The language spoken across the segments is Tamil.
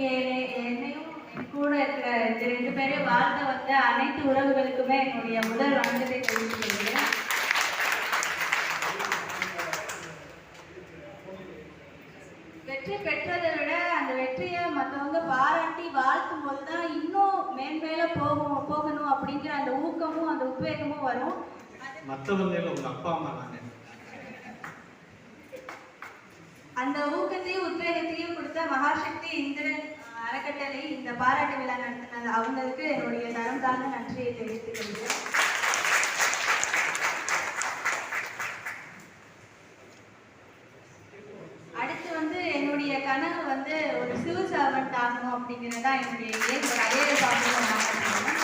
இங்க என்னையும் கூட இருக்கிற இந்த ரெண்டு பேரையும் வாழ்த்த வந்த அனைத்து உறவுகளுக்குமே என்னுடைய முதல் வணக்கத்தை தெரிவித்துக் வெற்றி பெற்றதை விட அந்த வெற்றியை மற்றவங்க பாராட்டி வாழ்த்தும் போது தான் இன்னும் மேன்மேல போகும் போகணும் அப்படிங்கிற அந்த ஊக்கமும் அந்த உத்வேகமும் வரும். மற்றவங்க உங்க அப்பா அம்மா நாங்க அந்த ஊக்கத்தையும் உத்வேகத்தையும் கொடுத்த மகாசக்தி இந்திரன் அறக்கட்டளை இந்த பாராட்டு விழா நடத்தினது அவங்களுக்கு என்னுடைய தரம் தாழ்ந்த நன்றியை தெரிவித்துக்கொள்கிறேன் அடுத்து வந்து என்னுடைய கனவு வந்து ஒரு சிவில் சர்வெண்ட் ஆகணும் அப்படிங்கிறது தான் என்னுடைய ஏம் ஒரு ஐஏஎஸ் ஆஃபீஸர் ஆகணும்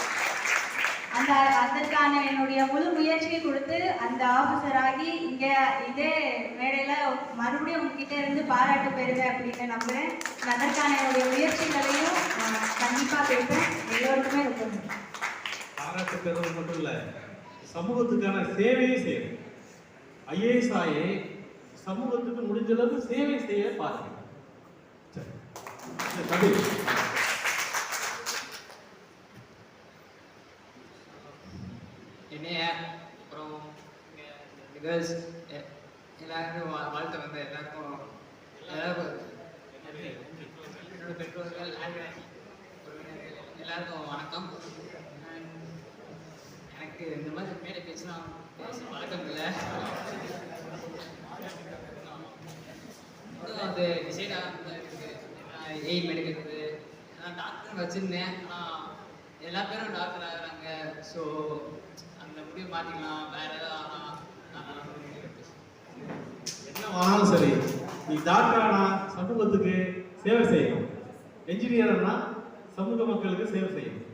அந்த அதற்கான என்னுடைய முழு முயற்சியை கொடுத்து அந்த ஆஃபீஸர் ஆகி இங்கே இதே மேடையில் மறுபடியும் உங்ககிட்ட இருந்து பாராட்டு பெறுவேன் அப்படின்னு நம்புகிறேன் அதற்கான என்னுடைய முயற்சிகளையும் கண்டிப்பாக பெறுவேன் எல்லோருக்குமே ரொம்ப பாராட்டு பெறுவது மட்டும் இல்லை சமூகத்துக்கான சேவையை செய்யணும். ஐஏஎஸ் ஆயே சமூகத்துக்கு முடிஞ்ச சேவை செய்ய பாருங்க. சரி. சரி, கபீர். என்னைய அப்புறம் இங்கே கேர்ள்ஸ் எல்லாருக்கும் வா- வாழ்த்து வந்த எல்லாருக்கும் எல்லாருக்கும் என்னோட பெற்றோர்கள் எல்லாருக்கும் வணக்கம். எனக்கு இந்த மாதிரி மேடை பேசினா பேச வழக்கம் இல்லை. இன்னும் அது டிசைடாக எய்ம் எடுக்கிறது நான் டாக்டர் வச்சுருந்தேன். ஆனால் எல்லா பேரும் டாக்டர் ஆகிறாங்க. ஸோ முடிவு மாற்றிக்கலாம் வேற என்ன ஆனாலும் சரி நீ டாக்டர் ஆனா சமூகத்துக்கு சேவை செய்யணும். என்ஜினியர் ஆனா சமூக மக்களுக்கு சேவை செய்யணும்.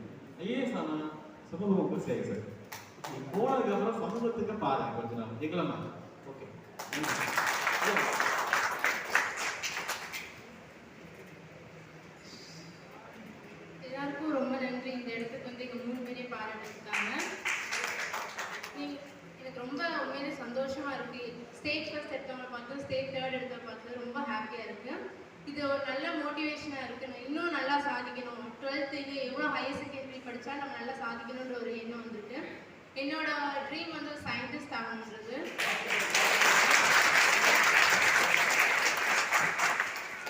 ஐஏஎஸ் ஆனா சமூக மக்களுக்கு சேவை செய்யணும். நீ போனதுக்கு அப்புறம் சமூகத்துக்கு பாருங்க கொஞ்ச நாள் எங்களை மாதிரி ஓகே எல்லாருக்கும் ரொம்ப நன்றி. இந்த இடத்துக்கு வந்து எங்கள் மூணு பேரையும் பாராட்டிருக்காங்க ரொம்ப உண்மையிலே சந்தோஷமாக இருக்குது ஸ்டேட் ஃபஸ்ட் எடுத்தவங்க பார்த்து ஸ்டேட் தேர்ட் எடுத்தவங்க பார்த்து ரொம்ப ஹாப்பியாக இருக்குது இது ஒரு நல்ல மோட்டிவேஷனாக இருக்குது நான் இன்னும் நல்லா சாதிக்கணும். டுவெல்த்து இது எவ்வளோ ஹையர் செகண்டரி படித்தா நம்ம நல்லா சாதிக்கணுன்ற ஒரு எண்ணம் வந்துட்டு என்னோட ட்ரீம் வந்து ஒரு சயின்டிஸ்ட் ஆகணுன்றது.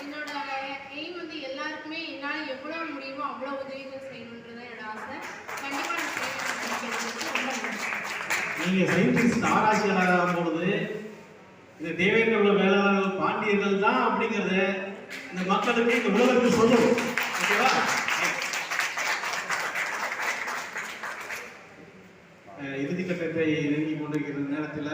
என்னோட எய்ம் வந்து எல்லாருக்குமே என்னால் எவ்வளோ முடியுமோ அவ்வளோ உதவிகள் செய்யணுன்றது தான் என்னோட ஆசை கண்டிப்பாக நான் செய்யணும் ரொம்ப நன்றி நீங்கள் சயின்டிஸ்ட் ஆராய்ச்சியாளராக பொழுது இந்த தேவேந்திர உள்ள வேளாளர்கள் பாண்டியர்கள் தான் அப்படிங்கிறத இந்த மக்களுக்கு இந்த உலகத்துக்கு சொல்லணும் ஓகேவா? அஹ் இறுதி கட்டத்தை நெருங்கி கொண்டிருக்கிற நேரத்தில்